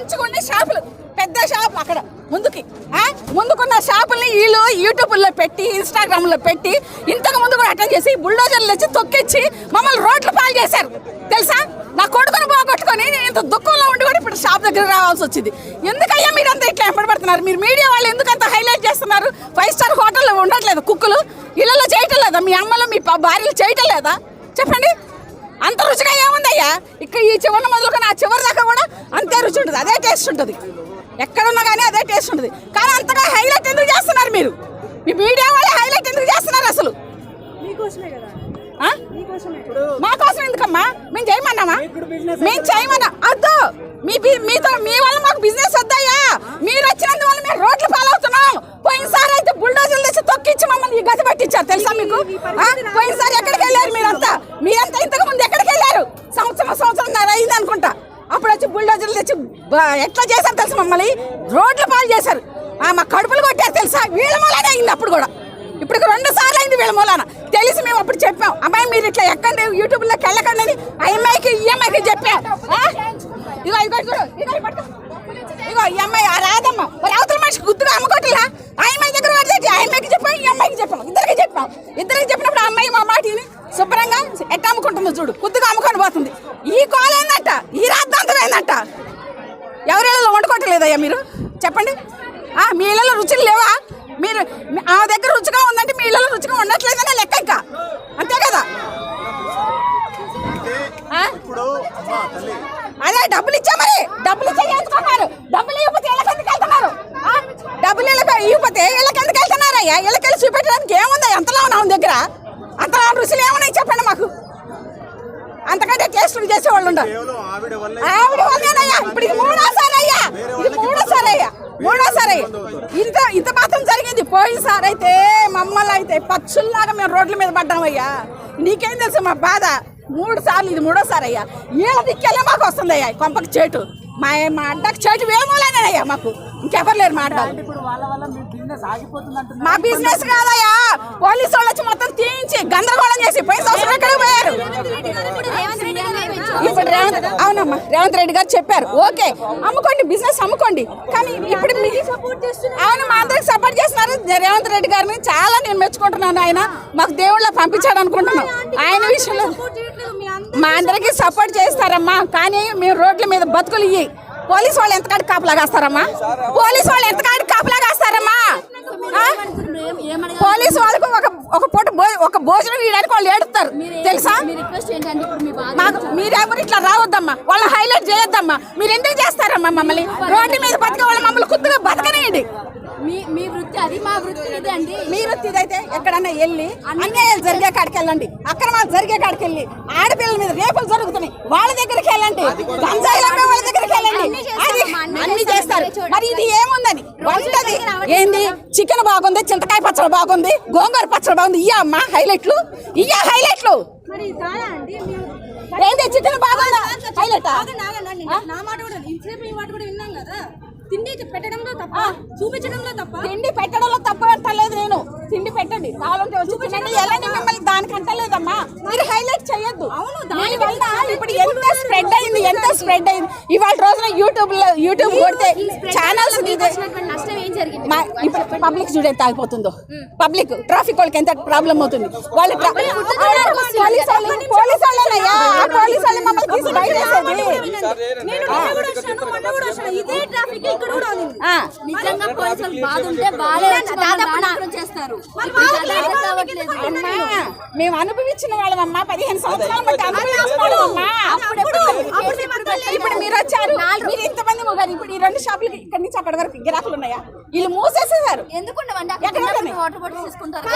పెంచుకునే షాపులు. పెద్ద షాపు అక్కడ ముందుకి. ముందుకున్న షాపుల్ని వీళ్ళు యూట్యూబ్లో పెట్టి ఇన్స్టాగ్రామ్లో పెట్టి ఇంతకు ముందు కూడా అటెండ్ చేసి బుల్డోజర్లు వచ్చి తొక్కిచ్చి మమ్మల్ని రోడ్లు పాలు చేశారు. తెలుసా? నా కొడుకుని పోగొట్టుకొని నేను ఇంత దుఃఖంలో ఉండి కూడా ఇప్పుడు షాప్ దగ్గర రావాల్సి వచ్చింది. ఎందుకయ్యా మీరంతా ఇట్లా ఎంపడబడుతున్నారు మీరు మీడియా వాళ్ళు ఎందుకంత హైలైట్ చేస్తున్నారు? ఫైవ్ స్టార్ హోటల్లో ఉండట్లేదు కుక్కులు. ఇళ్ళలో చేయటం లేదా? మీ అమ్మలు మీ భార్యలు చేయటం లేదా? చెప్పండి. అంత రుచిగా ఏముందయ్యా? ఇక్కడ ఈ చివరి మొదలుకొని ఆ చివరి దాకా కూడా అంతే రుచి ఉంటుంది అదే టేస్ట్ ఉంటుంది. ఎక్కడున్నా కానీ అదే టేస్ట్ ఉంటుంది. కానీ అంతగా హైలైట్ ఎందుకు చేస్తున్నారు మీరు? మీ మీడియా వాళ్ళే హైలైట్ ఎందుకు చేస్తున్నారు అసలు? ఆ? మా కోసం ఎందుకమ్మా? మేము చేయమన్నామా? మేము చేయమన్నా అద్దు! మీ మీతో మీ వల్ల మాకు బిజినెస్ ఇప్పుడు వచ్చి బుల్డోజర్లు తెచ్చి ఎట్లా చేశారు తెలుసు మమ్మల్ని? రోడ్ల పాలు చేశారు. ఆ, మా కడుపులు కొట్టారు తెలుసా? వీళ్ళ మూలనే అయింది అప్పుడు కూడా. ఇప్పుడు రెండు సార్లు అయింది వీళ్ళ మూలాన. తెలిసి మేము అప్పుడు చెప్పాం అమ్మాయి మీరు ఇట్లా ఎక్కండి యూట్యూబ్లోకి వెళ్ళకండి అని ఆ అమ్మాయికి ఈ అమ్మాయికి చెప్పాం. ఇగో ఇగో చూడు ఇగో ఇగో ఈ అమ్మాయి ఆ రాదమ్మ మరి అవతల మనిషి గుర్తుగా అమ్ముకోవట్లా ఆ అమ్మాయి దగ్గర పడితే ఆ అమ్మాయికి చెప్పాం ఈ అమ్మాయికి చెప్పాం ఇద్దరికి చెప్పాం. ఇద్దరికి చెప్పినప్పుడు ఆ అమ్మాయి మా మాటిని శుభ్రంగా ఎట్ట అమ్ముకుంటుందో చూడు గుర్తుగా అమ్ముకొని పోతుంది. ఈ కాలేజ్ రాద్దాంతం ఏందంట ఎవరి ఇళ్ళలో వండుకోవట్లేదయ్యా మీరు? చెప్పండి. మీ ఇళ్ళలో రుచులు లేవా? మీరు ఆ దగ్గర రుచిగా ఉందంటే మీ ఇళ్ళలో రుచిగా ఉండట్లేదనే లెక్క ఇంకా. అంతే కదా? అదే డబ్బులు ఇచ్చా మరి? డబ్బులు ఇచ్చా వేసుకున్నారు డబ్బులు ఇవ్వకపోతే ఇళ్ళకి ఎందుకు వెళ్తున్నారు డబ్బులు ఇళ్ళకి ఇవ్వకపోతే ఇళ్ళకి ఎందుకు వెళ్తున్నారయ్యా? ఇళ్ళకెళ్ళి చూపెట్టడానికి ఏముంది ఎంతలో ఉన్నాం దగ్గర? అంతలో రుచులు ఏమున్నాయి చెప్పండి మాకు? అంతకంటే టేస్టులు చేసేవాళ్ళు ఉండరు కేవలం ఆవిడ వల్ల ఆవిడ వల్లేనయ్యా ఇప్పుడు ఇది మూడోసారి అయ్యా ఇది మూడోసారి అయ్యా మూడోసారి అయ్యా ఇంత ఇంత మాత్రం జరిగింది. పోయినసారి అయితే మమ్మల్ని అయితే పచ్చుల్లాగా మేము రోడ్ల మీద పడ్డామయ్యా. నీకేం తెలుసు మా బాధ? మూడు సార్లు ఇది మూడోసారి అయ్యా వీళ్ళ దిక్కెళ్ళే మాకు వస్తుంది అయ్యా కొంపకి చేటు. మా మా అడ్డకు చేటు వేమోలేనయ్యా మాకు. ఇంకెవరు లేరు మా మీ బిజినెస్ ఆగిపోతుంది అంటున్నారు మా బిజినెస్ కాదయ్యా. పోలీసు వాళ్ళు వచ్చి మొత్తం తీయించి గందరగోళం చేసి పోయిన సంవత్సరం ఎక్కడికి పోయారు. ఇప్పుడు రేవంత్ అవునమ్మా రేవంత్ రెడ్డి గారు చెప్పారు. ఓకే అమ్ముకోండి బిజినెస్ అమ్ముకోండి. కానీ ఇప్పుడు అవును మా అందరికి సపోర్ట్ చేస్తున్నారు. రేవంత్ రెడ్డి గారిని చాలా నేను మెచ్చుకుంటున్నాను ఆయన మాకు దేవుళ్ళ పంపించాడు అనుకుంటున్నాం. ఆయన విషయంలో మా అందరికి సపోర్ట్ చేస్తారమ్మా. కానీ మేము రోడ్ల మీద బతుకులు ఇయ్యి. పోలీస్ వాళ్ళు ఎంతకాడికి కాపలాగాస్తారమ్మా పోలీస్ వాళ్ళు ఎంతకాడికి కాపలాగా పోలీసు వాళ్ళకు ఒక ఒక పూట భో- ఒక భోజనం ఇవ్వడానికి వాళ్ళు ఏడుస్తారు. తెలుసా? మీ మీరెవరు ఇట్లా రావద్దమ్మా. వాళ్ళని హైలైట్ చేయొద్దమ్మా. మీరు ఎందుకు చేస్తారమ్మా మమ్మల్ని? రోడ్డు మీద బతికే వాళ్ళు మమ్మల్ని కుద్దుగా బతకనేయండి. మీ మీ వృత్తి అది మా వృత్తి ఇది అండి. మీరు ఇదైతే ఎక్కడన్నా వెళ్ళి అన్యాయాలు జరిగే కాడికి వెళ్ళండి. అక్రమాలు జరిగే కాడికి వెళ్ళి ఆడపిల్లల మీద రేపులు జరుగుతున్నాయి. వాళ్ళ దగ్గరికి వెళ్ళండి. వాళ్ళ దగ్గరికి వెళ్ళండి. అన్నీ అది. చేస్తారు. మరి ఇది ఏముందని వంటది. ఏంది? చికెన్ బాగుంది చింతకాయ పచ్చడి బాగుంది గోంగూర పచ్చడి బాగుంది. ఇయ్యా అమ్మా హైలైట్లు. ఇయ్యా హైలైట్లు. ఏంది చికెన్ బాగుందా? హైలైట్. నా మాట కూడా మీ మాట కూడా విన్నాం కదా తిండి పెట్టడంలో తప్ప చూపించడంలో తప్ప తిండి పెట్టడంలో తప్పు అంటలేదు నేను. తిండి పెట్టండి. కావాలంటే వచ్చి తినండి. ఎలాంటి మిమ్మల్ని దానికి అంటలేదమ్మా మీరు హైలైట్ చేయొద్దు. అవును, దాని వల్ల ఇప్పుడు ఎంత స్ప్రెడ్ అయింది ఎంత స్ప్రెడ్ అయింది. ఇవాళ రోజున యూట్యూబ్లో యూట్యూబ్ కొడితే ఛానల్స్ పబ్లిక్ చూడే తాగిపోతుందో? పబ్లిక్ ట్రాఫిక్ వాళ్ళకి ఎంత ప్రాబ్లం అవుతుంది? వాళ్ళు పోలీస్ వాళ్ళు పోలీస్ వాళ్ళేనయ్యా ఆ పోలీస్ వాళ్ళు మమ్మల్ని తీసి బయటేసేది నేను అమ్మా మేము అనుభవించిన వాళ్ళమమ్మా. పదిహేను సంవత్సరాలు బట్టి ఇప్పుడు మీరు వచ్చారు. మీరు ఇంతమంది మొగారు ఇప్పుడు ఈ రెండు షాపులకి ఇక్కడి నుంచి అక్కడ వరకు గిరాకులు ఉన్నాయా? వీళ్ళు మూసేసేసారు ఎందుకుండవండి? వాటర్ బాటిల్ తీసుకుంటారు?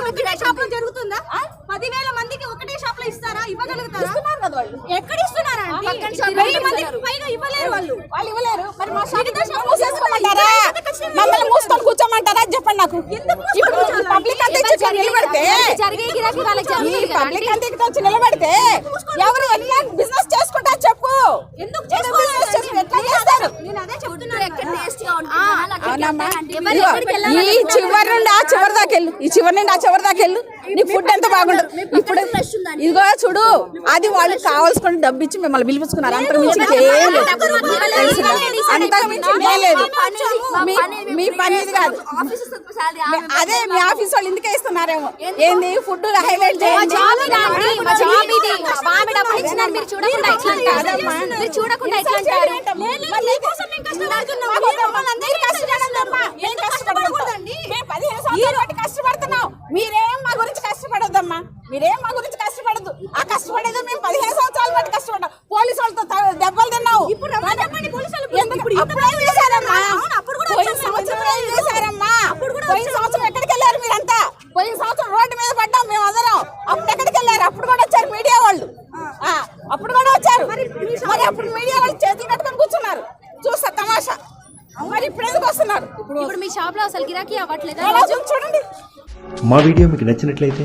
ఒకటే షాప్లో జరుగుతుందా? పదివేల మందికి ఒకటే షాప్లో ఇస్తారా? ఇవ్వగలుగుతారా? ఇస్తున్నారు కదా వాళ్ళు. ఎక్కడ ఇస్తున్నారా వెయ్యి మందికి. పైగా ఇవ్వలేరు వాళ్ళు. వాళ్ళు ఇవ్వలేరు. మరి మా షాప్ మూసేసుకోమంటారా మమ్మల్ని మూసుకొని కూర్చోమంటారా చెప్పండి నాకు. ఇప్పుడు పబ్లిక్ అంతా ఇట్లా నిలబడితే. పబ్లిక్ అంతా వచ్చి నిలబడితే. ఎవరు బిజినెస్ అవునమ్మా ఈ చివరి నుండి ఆ చివరి దాకా వెళ్ళు. ఈ చివరి నుండి ఆ చివరి దాకా వెళ్ళు. నీ ఫుడ్ ఎంత బాగుంటుంది ఇప్పుడు. ఇదిగో చూడు అది వాళ్ళు కావాల్సుకుని డబ్బు ఇచ్చి మిమ్మల్ని పిలిపించుకున్నారు. అంతకు మించి? అంతకు మించి లేదు. మీ- పని ఇది కాదు. అదే మీ ఆఫీస్ వాళ్ళు ఇందుకే ఇస్తున్నారేమో. ఏంది? ఫుడ్ హైలైట్ చేయండి. జాబ్ ఇదండి, మా జాబ్ ఇది. మా ఆమె డబ్బులు ఇచ్చినారు, మీరు చూడకుండా ఎట్లా అంటారు? కాదమ్మా. మీరు చూడకుండా ఎట్లా అంటారు? మీకోసం మేము కష్టపడుతున్నాం మాకు మీరు ఒక మమ్మల్ని అందరినీ మీరు కష్టపడొద్దమ్మా. కష్టపడొద్దమ్మా. మేము ఎందుకు కష్టపడకూడదండి కష్టపడకూడదండి? మేము పదిహేను సంవత్సరాల బట్టి కష్టపడుతున్నాం మీరేం మా గురించి కష్టపడొద్దమ్మా మీరేం మా గురించి కష్టపడద్దు. ఆ కష్టపడేది మేము పదిహేను సంవత్సరాల బట్టి కష్టపడ్డాం. పోలీసు వాళ్ళతో దెబ్బలు తిన్నావు ఇప్పుడు చేశారమ్మా? పోయిన సంవత్సరం సంవత్సరం ఎక్కడికి వెళ్ళారు మీరంతా? పోయిన సంవత్సరం రోడ్డు మీద పడ్డాం మేము అందరం అప్పుడు ఎక్కడికి వెళ్ళారు అప్పుడు కూడా వచ్చారు మీడియా వాళ్ళు. ఆ, అప్పుడు కూడా వచ్చారు. మరి అప్పుడు మీడియా వాళ్ళు చేతులు కట్టుకొని కూర్చున్నారు. చూస్తా తమాషా. మరి ఇప్పుడు ఎందుకు వస్తున్నారు? ఇప్పుడు మీ షాప్లో అసలు గిరాకీ అవ్వట్లేదా చూడండి. మా వీడియో మీకు నచ్చినట్లయితే